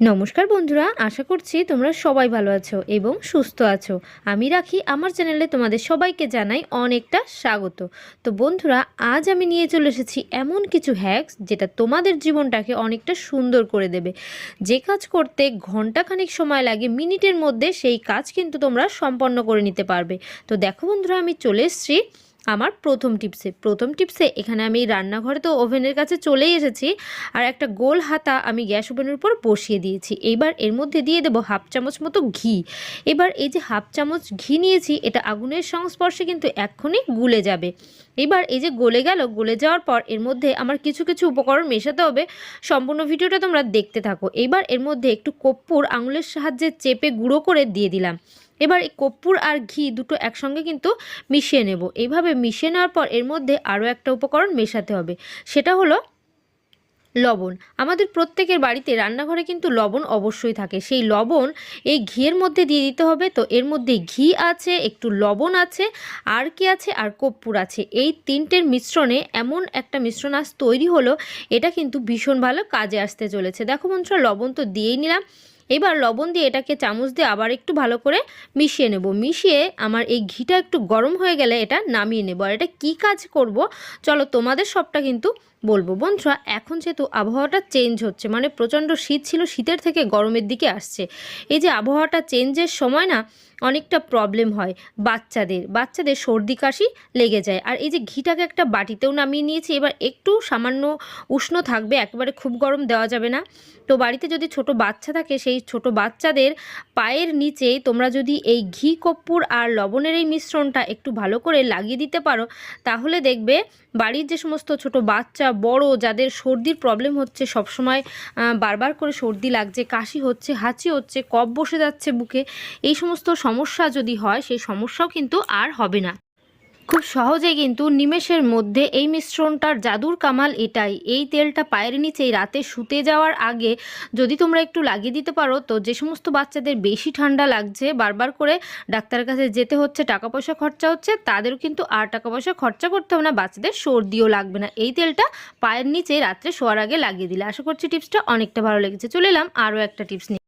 নমস্কার বন্ধুরা, আশা করছি তোমরা সবাই ভালো আছো এবং সুস্থ আছো। আমি রাখি, আমার চ্যানেলে তোমাদের সবাইকে জানাই অনেকটা স্বাগত। তো বন্ধুরা, আজ আমি নিয়ে চলে এসেছি এমন কিছু হ্যাক্স যেটা তোমাদের জীবনটাকে অনেকটা সুন্দর করে দেবে। যে কাজ করতে ঘন্টাখানিক সময় লাগে, মিনিটের মধ্যে সেই কাজ কিন্তু তোমরা সম্পন্ন করে নিতে পারবে। তো দেখো বন্ধুরা, আমি চলে এসেছি আমার প্রথম টিপসে। প্রথম টিপসে এখানে আমি রান্নাঘরে তো ওভেনের কাছে চলেই এসেছি আর একটা গোল হাতা আমি গ্যাস ওভেনের উপর বসিয়ে দিয়েছি। এইবার এর মধ্যে দিয়ে দেবো হাফ চামচ মতো ঘি। এবার এই যে হাফ চামচ ঘি নিয়েছি, এটা আগুনের সংস্পর্শে কিন্তু এক্ষুনি গুলে যাবে। এবার এই যে গলে গেল, গলে যাওয়ার পর এর মধ্যে আমার কিছু কিছু উপকরণ মেশাতে হবে। সম্পূর্ণ ভিডিওটা তোমরা দেখতে থাকো। এবার এর মধ্যে একটু কপ্পুর আঙুলের সাহায্যে চেপে গুঁড়ো করে দিয়ে দিলাম। এবার এই কর্পূর আর ঘি দুটো একসঙ্গে কিন্তু মিশিয়ে নেব। এইভাবে মিশিয়ে নেওয়ার পর এর মধ্যে আরও একটা উপকরণ মেশাতে হবে। সেটা হলো লবণ। আমাদের প্রত্যেকের বাড়িতে রান্নাঘরে কিন্তু লবণ অবশ্যই থাকে। সেই লবণ এই ঘিয়ের মধ্যে দিয়ে দিতে হবে। তো এর মধ্যে ঘি আছে, একটু লবণ আছে, আর কি আছে, আর কর্পূর আছে। এই তিনটের মিশ্রণে এমন একটা মিশ্রণ আজ তৈরি হলো, এটা কিন্তু ভীষণ ভালো কাজে আসতে চলেছে। দেখো বন্ধুরা, লবণ তো দিয়েই নিলাম। এবার লবণ দিয়ে এটাকে চামচ দিয়ে আবার একটু ভালো করে মিশিয়ে নেব। মিশিয়ে আমার এই ঘিটা একটু গরম হয়ে গেলে এটা নামিয়ে নেব। আর এটা কি কাজ করব? চলো তোমাদের সবটা কিন্তু বলব। বন্ধুরা, এখন যেহেতু আবহাওয়াটা চেঞ্জ হচ্ছে মানে প্রচণ্ড শীত ছিল, শীতের থেকে গরমের দিকে আসছে। এই যে আবহাওয়াটা চেঞ্জের সময় না অনেকটা প্রবলেম হয় বাচ্চাদের। বাচ্চাদের সর্দি কাশি লেগে যায়। আর এই যে ঘিটাকে একটা বাটিতেও নামিয়ে নিয়েছি, এবার একটু সামান্য উষ্ণ থাকবে, একেবারে খুব গরম দেওয়া যাবে না। তো বাড়িতে যদি ছোট বাচ্চা থাকে, সেই ছোট বাচ্চাদের পায়ের নিচে তোমরা যদি এই ঘি, কর্পূর আর লবণের এই মিশ্রণটা একটু ভালো করে লাগিয়ে দিতে পারো, তাহলে দেখবে বাড়ির যে সমস্ত ছোট বাচ্চা বড়, যাদের সর্দির প্রবলেম হচ্ছে সবসময় বারবার করে সর্দি লাগছে, কাশি হচ্ছে, হাঁচি হচ্ছে, কফ বসে যাচ্ছে বুকে, এই সমস্ত সমস্যা যদি হয়, সেই সমস্যাও কিন্তু আর হবে না। খুব সহজে কিন্তু নিমেষের মধ্যে এই মিশ্রণটার জাদুর কামাল এটাই। এই তেলটা পায়ের নিচে রাতে শুতে যাওয়ার আগে যদি তোমরা একটু লাগিয়ে দিতে পারো, তো যে সমস্ত বাচ্চাদের বেশি ঠান্ডা লাগছে, বারবার করে ডাক্তারের কাছে যেতে হচ্ছে টাকা পয়সা খরচা হচ্ছে, তাদেরও কিন্তু আর টাকা পয়সা খরচা করতে হবে না, বাচ্চাদের সর্দিও লাগবে না। এই তেলটা পায়ের নিচে রাত্রে শোয়ার আগে লাগিয়ে দিলে। আশা করছি টিপসটা অনেকটা ভালো লেগেছে। চলে এলাম আরও একটা টিপস নিয়ে।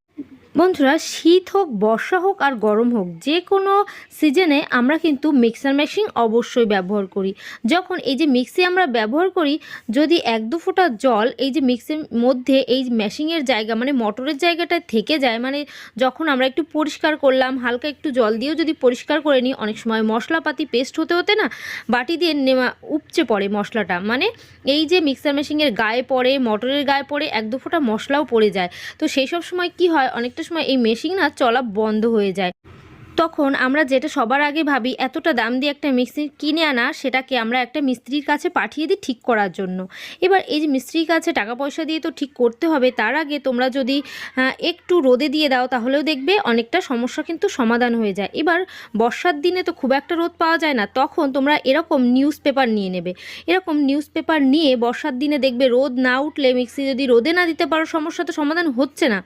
বন্ধুরা, শীত হোক, বর্ষা হোক আর গরম হোক, যে কোনো সিজনে আমরা কিন্তু মিক্সার মেশিন অবশ্যই ব্যবহার করি। যখন এই যে মিক্সি আমরা ব্যবহার করি, যদি এক দু ফোঁটা জল এই যে মিক্সির মধ্যে এই মেশিনের জায়গা মানে মোটরের জায়গাটা থেকে যায় মানে যখন আমরা একটু পরিষ্কার করলাম, হালকা একটু জল দিয়েও যদি পরিষ্কার করে নিই, অনেক সময় মশলাপাতি পেস্ট হতে হতে না, বাটি দিয়ে নেওয়া উপচে পড়ে মশলাটা। মানে এই যে মিক্সার মেশিনের গায়ে পড়ে মোটরের গায়ে পড়ে, এক দু ফোঁটা মশলাও পড়ে যায়। তো সেই সব সময় কি হয়, অনেকটা সময় এই মেশিন না চলা বন্ধ হয়ে যায়। তখন আমরা যেটা সবার আগে ভাবি, এতটা দাম দিয়ে একটা মিক্সি কিনে আনা, সেটাকে আমরা একটা মিস্ত্রির কাছে পাঠিয়ে দিই ঠিক করার জন্য। এবার এই যে মিস্ত্রির কাছে টাকা পয়সা দিয়ে তো ঠিক করতে হবে, তার আগে তোমরা যদি একটু রোদে দিয়ে দাও, তাহলেও দেখবে অনেকটা সমস্যা কিন্তু সমাধান হয়ে যায়। এবার বর্ষার দিনে তো খুব একটা রোদ পাওয়া যায় না, তখন তোমরা এরকম নিউজ পেপার নিয়ে নেবে। এরকম নিউজ পেপার নিয়ে বর্ষার দিনে দেখবে রোদ না উঠলে মিক্সি যদি রোদে না দিতে পারো সমস্যা তো সমাধান হচ্ছে না।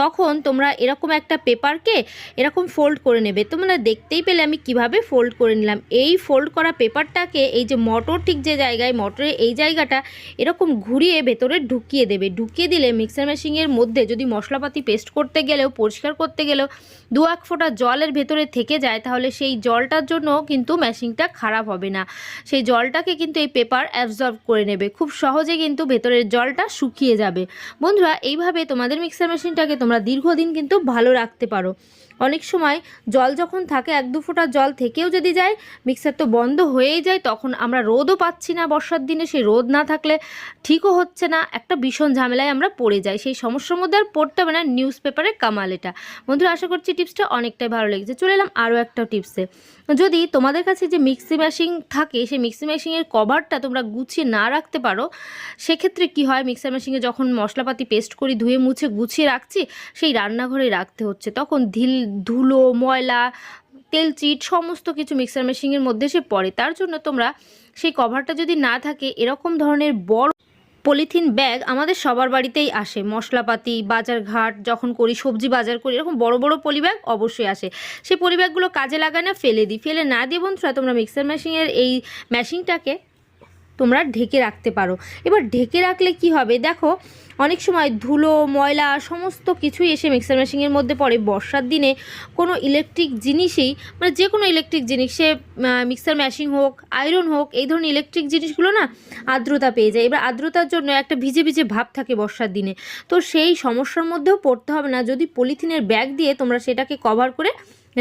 তখন তোমরা এরকম একটা পেপারকে এরকম ফোল্ড করে নেবে। তোমরা দেখতেই পেলে আমি কীভাবে ফোল্ড করে নিলাম। এই ফোল্ড করা পেপারটাকে এই যে মটর ঠিক যে জায়গায় মটরের এই জায়গাটা এরকম ঘুরিয়ে ভেতরে ঢুকিয়ে দেবে। ঢুকিয়ে দিলে মিক্সার মেশিনের মধ্যে যদি মশলাপাতি পেস্ট করতে গেলেও, পরিষ্কার করতে গেলেও দু এক ফোঁটা জলের ভেতরে থেকে যায়, তাহলে সেই জলটার জন্য কিন্তু মেশিনটা খারাপ হবে না। সেই জলটাকে কিন্তু এই পেপার অ্যাবজর্ব করে নেবে। খুব সহজে কিন্তু ভেতরের জলটা শুকিয়ে যাবে। বন্ধুরা, এইভাবে তোমাদের মিক্সার মেশিনটাকে তোমরা দীর্ঘদিন কিন্তু ভালো রাখতে পারো। অনেক সময় জল যখন থাকে, এক দু ফোঁটা জল থেকেও যদি যায় মিক্সার তো বন্ধ হয়েই যায়, তখন আমরা রোদও পাচ্ছি না বর্ষার দিনে। সেই রোদ না থাকলে ঠিকও হচ্ছে না, একটা ভীষণ ঝামেলায় আমরা পড়ে যাই। সেই সমস্যার মধ্যে আর পড়তে হবে না নিউজ পেপারে কামাল এটা। বন্ধুরা, আশা করছি টিপসটা অনেকটাই ভালো লেগেছে। চলে এলাম আরও একটা টিপসে। যদি তোমাদের কাছে যে মিক্সি মেশিন থাকে, সেই মিক্সি মেশিনের কভারটা তোমরা গুছিয়ে না রাখতে পারো, সেক্ষেত্রে কি হয়? মিক্সার মেশিনে যখন মশলাপাতি পেস্ট করি, ধুয়ে মুছে গুছিয়ে রাখছি, সেই রান্নাঘরে রাখতে হচ্ছে। তখন ধিল ধুলো, ময়লা, তেল চিট, সমস্ত কিছু মিক্সার মেশিনের মধ্যে সে পড়ে। তার জন্য তোমরা সেই কভারটা যদি না থাকে, এরকম ধরনের বড় পলিথিন ব্যাগ আমাদের সবার বাড়িতেই আসে। মশলাপাতি বাজার ঘাট যখন করি, সবজি বাজার করি, এরকম বড় বড় পলি ব্যাগ অবশ্যই আসে। সেই পলি ব্যাগগুলো কাজে লাগায় না, ফেলে দিই। ফেলে না দিয়ে বন্ধুরা, তোমরা মিক্সার মেশিনের এই মেশিনটাকে তোমরা ঢেকে রাখতে পারো। এবার ঢেকে রাখলে কি হবে? দেখো, অনেক সময় ধুলো, ময়লা সমস্ত কিছুই এসে মিক্সার মেশিনের মধ্যে পড়ে। বর্ষার দিনে কোনো ইলেকট্রিক জিনিসই মানে যে কোনো ইলেকট্রিক জিনিস মিক্সার মেশিন হোক আয়রন হোক, এই ধরনের ইলেকট্রিক জিনিসগুলো না আর্দ্রতা পেয়ে যায়। এবার আর্দ্রতার জন্য একটা ভিজে ভিজে ভাব থাকে বর্ষার দিনে। তো সেই সমস্যার মধ্যেও পড়তে হবে না। যদি পলিথিনের ব্যাগ দিয়ে তোমরা সেটাকে কভার করে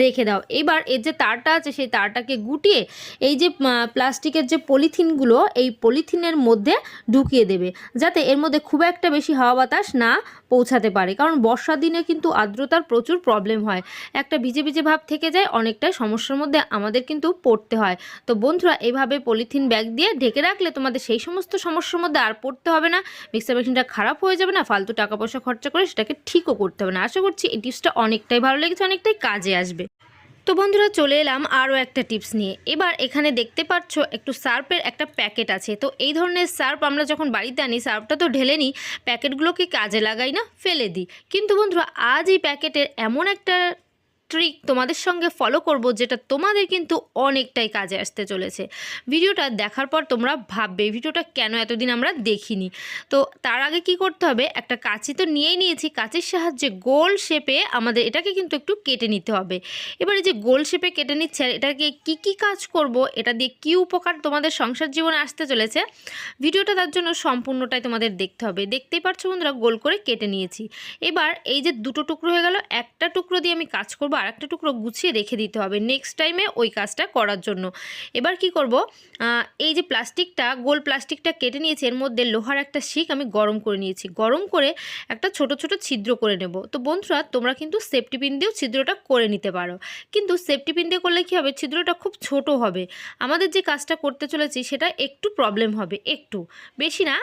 রেখে দাও। এবার এর যে তারটা আছে, সেই তারটাকে গুটিয়ে এই যে প্লাস্টিকের যে পলিথিনগুলো, এই পলিথিনের মধ্যে ঢুকিয়ে দেবে। যাতে এর মধ্যে খুব একটা বেশি হাওয়া বাতাস না পৌঁছাতে পারে। কারণ বর্ষার দিনে কিন্তু আর্দ্রতার প্রচুর প্রবলেম হয়। একটা ভিজে ভিজে ভাব থেকে যায়, অনেকটাই সমস্যার মধ্যে আমাদের কিন্তু পড়তে হয়। তো বন্ধুরা, এভাবে পলিথিন ব্যাগ দিয়ে ঢেকে রাখলে তোমাদের সেই সমস্ত সমস্যার মধ্যে আর পড়তে হবে না। মিক্সার মেশিনটা খারাপ হয়ে যাবে না, ফালতু টাকা পয়সা খরচা করে সেটাকে ঠিকও করতে হবে না। আশা করছি এই টিপসটা অনেকটাই ভালো লেগেছে, অনেকটাই কাজে আসবে। তো বন্ধুরা চলে এলাম আরও একটা টিপস নিয়ে। এবার এখানে দেখতে পাচ্ছ একটু সার্পের একটা প্যাকেট আছে। তো এই ধরনের সার্প আমরা যখন বাড়িতে আনি সার্পটা তো ঢেলে নিই, প্যাকেটগুলোকে কাজে লাগাই না, ফেলে দিই। কিন্তু বন্ধুরা, আজ এই প্যাকেটের এমন একটা ট্রিক তোমাদের সঙ্গে ফলো করব, যেটা তোমাদের কিন্তু অনেকটাই কাজে আসতে চলেছে। ভিডিওটা দেখার পর তোমরা ভাববে ভিডিওটা কেন এতদিন আমরা দেখিনি? তো তার আগে কি করতে হবে, একটা কাঁচি তো নিয়েই নিয়েছি, কাঁচির সাহায্যে গোল শেপে আমাদের এটাকে কিন্তু একটু কেটে নিতে হবে। এবার যে গোল শেপে কেটে নিচ্ছে, আর এটাকে কি কি কাজ করব, এটা দিয়ে কি উপকার তোমাদের সংসার জীবনে আসতে চলেছে, ভিডিওটা তার জন্য সম্পূর্ণটাই তোমাদের দেখতে হবে। দেখতেই পারছ বন্ধুরা, গোল করে কেটে নিয়েছি। এবার এই যে দুটো টুকরো হয়ে গেল, একটা টুকরো দিয়ে আমি কাজ করব আর একটা টুকরো গুছিয়ে রেখে দিতে হবে নেক্সট টাইমে ওই কাজটা করার জন্য। এবার কি করব? এই যে প্লাস্টিকটা, গোল প্লাস্টিকটা কেটে নিয়েছি, এর মধ্যে লোহার একটা শিক আমি গরম করে নিয়েছি। গরম করে একটা ছোট ছোট ছিদ্র করে নেব। তো বন্ধুরা, তোমরা কিন্তু সেফটি পিন দিয়েও ছিদ্রটা করে নিতে পারো। কিন্তু সেফটি পিন দিয়ে করলে কী হবে? ছিদ্রটা খুব ছোট হবে। আমাদের যে কাজটা করতে চলেছি, সেটা একটু প্রবলেম হবে, একটু। বেশি না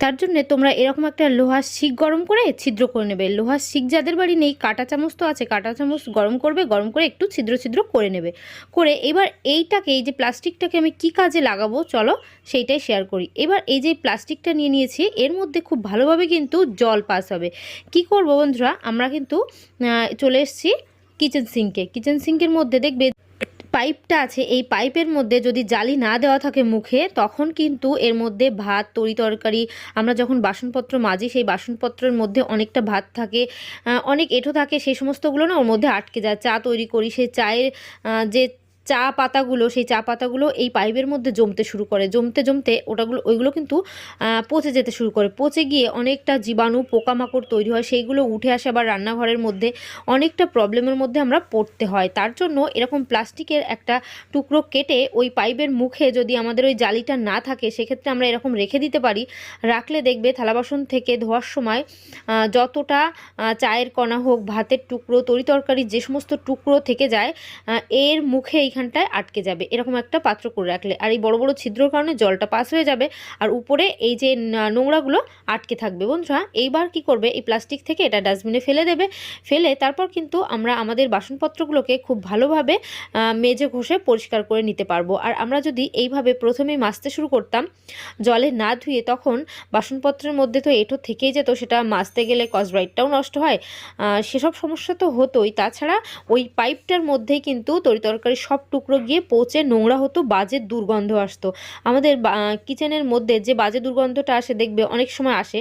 তার জন্য তোমরা এরকম একটা লোহার শিক গরম করে ছিদ্র করে নেবে। লোহার শিক যাদের বাড়ি নেই, কাঁটা চামচ তো আছে, কাঁটা চামচ গরম করবে, গরম করে একটু ছিদ্র ছিদ্র করে নেবে। করে এবার এইটাকে, এই যে প্লাস্টিকটাকে আমি কি কাজে লাগাবো চলো সেইটাই শেয়ার করি। এবার এই যে প্লাস্টিকটা নিয়ে নিয়েছি, এর মধ্যে খুব ভালোভাবে কিন্তু জল পাস হবে। কি করব বন্ধুরা, আমরা কিন্তু চলে এসেছি কিচেন সিঙ্কে কিচেন সিঙ্কের মধ্যে দেখবে পাইপটা আছে, এই পাইপের মধ্যে যদি জালি না দেওয়া থাকে মুখে, তখন কিন্তু এর মধ্যে ভাত, তরি তরকারি, আমরা যখন বাসনপত্র মাজি, সেই বাসনপত্রের মধ্যে অনেকটা ভাত থাকে অনেক এঁঠো থাকে, সেই সমস্তগুলো না ওর মধ্যে আটকে যায়, চা তৈরি করি, সেই চায়ের যে চা পাতাগুলো, সেই চা পাতাগুলো এই পাইপের মধ্যে জমতে শুরু করে। জমতে জমতে ওটাগুলো, ওইগুলো কিন্তু পচে যেতে শুরু করে। পচে গিয়ে অনেকটা জীবাণু, পোকামাকড় তৈরি হয়, সেইগুলো উঠে আসে আবার রান্নাঘরের মধ্যে। অনেকটা প্রবলেমের মধ্যে আমরা পড়তে হয়। তার জন্য এরকম প্লাস্টিকের একটা টুকরো কেটে ওই পাইপের মুখে যদি আমাদের ওই জালিটা না থাকে, সেক্ষেত্রে আমরা এরকম রেখে দিতে পারি। রাখলে দেখবে থালা বাসন থেকে ধোয়ার সময় যতটা চায়ের কণা হোক, ভাতের টুকরো, তরি তরকারির যে সমস্ত টুকরো থেকে যায় এর মুখে এইখানটায় আটকে যাবে। এরকম একটা পাত্র করে রাখলে। আর এই বড় বড় ছিদ্রর কারণে জলটা পাস হয়ে যাবে আর উপরে এই যে নোংরাগুলো আটকে থাকবে। বন্ধুরা, এইবার কি করবে? এই প্লাস্টিক থেকে এটা ডাস্টবিনে ফেলে দেবে। ফেলে তারপর কিন্তু আমরা আমাদের বাসনপত্রগুলোকে খুব ভালোভাবে মেজে ঘষে পরিষ্কার করে নিতে পারব। আর আমরা যদি এইভাবে প্রথমেই মাজতে শুরু করতাম, জলে না ধুয়ে তখন বাসনপত্রের মধ্যে তো এঁঠো থেকেই যেত, সেটা মাজতে গেলে কসব্রাইটটাও নষ্ট হয়। সেসব সমস্যা তো হতোই। তাছাড়া ওই পাইপটার মধ্যেই কিন্তু তরিতরকারি সব টুকরো গিয়ে পচে নোংরা হতো, বাজে দুর্গন্ধ আসতো। আমাদের কিচেনের মধ্যে যে বাজে দুর্গন্ধটা আসে, দেখবে অনেক সময় আসে।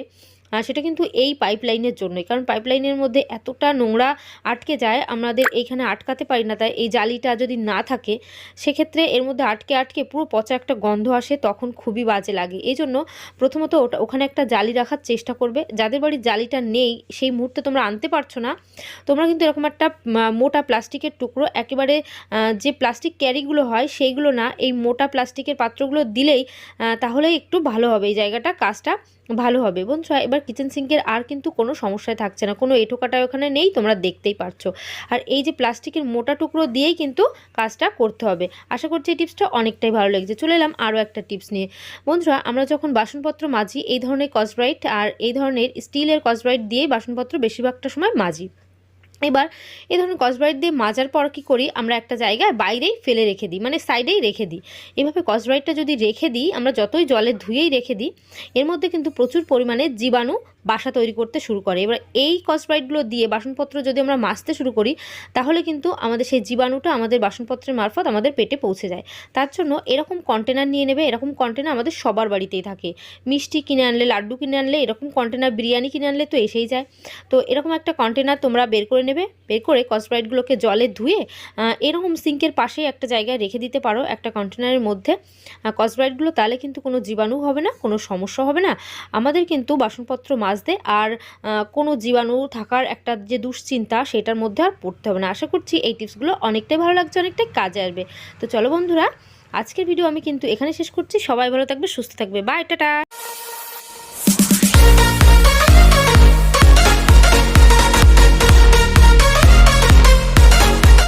সেটা কিন্তু এই পাইপলাইনের জন্যই। কারণ পাইপলাইনের মধ্যে এতটা নোংরা আটকে যায়, আমাদের এইখানে আটকাতে পারি না। তাই এই জালিটা যদি না থাকে, সেক্ষেত্রে এর মধ্যে আটকে আটকে পুরো পচা একটা গন্ধ আসে, তখন খুবই বাজে লাগে। এই জন্য প্রথমত ওটা ওখানে একটা জালি রাখার চেষ্টা করবে। যাদের বাড়ির জালিটা নেই, সেই মুহূর্তে তোমরা আনতে পারছ না। তোমরা কিন্তু এরকম একটা মোটা প্লাস্টিকের টুকরো, একেবারে যে প্লাস্টিক ক্যারিগুলো হয়, সেইগুলো না, এই মোটা প্লাস্টিকের পাত্রগুলো দিলেই তাহলে একটু ভালো হবে। এই জায়গাটা কাজটা ভালো হবে। বন্ধুরা, এবার কিচেন সিঙ্কের আর কিন্তু কোনো সমস্যায় থাকছে না। কোনো এঁটো কাটা ওখানে নেই, তোমরা দেখতেই পারছ। আর এই যে প্লাস্টিকের মোটা টুকরো দিয়েই কিন্তু কাজটা করতে হবে। আশা করছি এই টিপসটা অনেকটাই ভালো লেগেছে। চলে এলাম আরও একটা টিপস নিয়ে। বন্ধুরা, আমরা যখন বাসনপত্র মাজি, এই ধরনের কসব্রাইট আর এই ধরনের স্টিলের কসব্রাইট দিয়ে বাসনপত্র বেশিরভাগটা সময় মাজি। এবার এই ধরুন কসব্রাইট দিয়ে মাজার পর কী করি? আমরা একটা জায়গায় বাইরেই ফেলে রেখে দিই মানে সাইডেই রেখে দিই। এভাবে কসব্রাইটটা যদি রেখে দিই, আমরা যতই জলে ধুয়েই রেখে দিই, এর মধ্যে কিন্তু প্রচুর পরিমাণে জীবাণু বাসা তৈরি করতে শুরু করে। এবার এই কসব্রাইটগুলো দিয়ে বাসনপত্র যদি আমরা মাজতে শুরু করি, তাহলে কিন্তু আমাদের সেই জীবাণুটা আমাদের বাসনপত্রের মারফত আমাদের পেটে পৌঁছে যায়। তার জন্য এরকম কন্টেনার নিয়ে নেবে, এরকম কন্টেনার আমাদের সবার বাড়িতেই থাকে। মিষ্টি কিনে আনলে, লাড্ডু কিনে আনলে, এরকম কন্টেনার বিরিয়ানি কিনে আনলে তো এসেই যায়। তো এরকম একটা কন্টেনার তোমরা বের করে নেবে, বের করে কসব্রাইটগুলোকে জলে ধুয়ে এরকম সিঙ্কের পাশে একটা জায়গায় রেখে দিতে পারো একটা কন্টেনারের মধ্যে। কসব্রাইটগুলো তাহলে কিন্তু কোনো জীবাণু হবে না, কোনো সমস্যা হবে না। আমাদের কিন্তু বাসনপত্র মাজতে আর কোনো জীবাণু থাকার একটা যে দুশ্চিন্তা সেটার মধ্যে আর পড়তে হবে না। আশা করছি এই টিপসগুলো অনেকটাই ভালো লাগছে, অনেকটাই কাজে আসবে। তো চলো বন্ধুরা, আজকের ভিডিও আমি কিন্তু এখানে শেষ করছি। সবাই ভালো থাকবে, সুস্থ থাকবে। Bye, tata!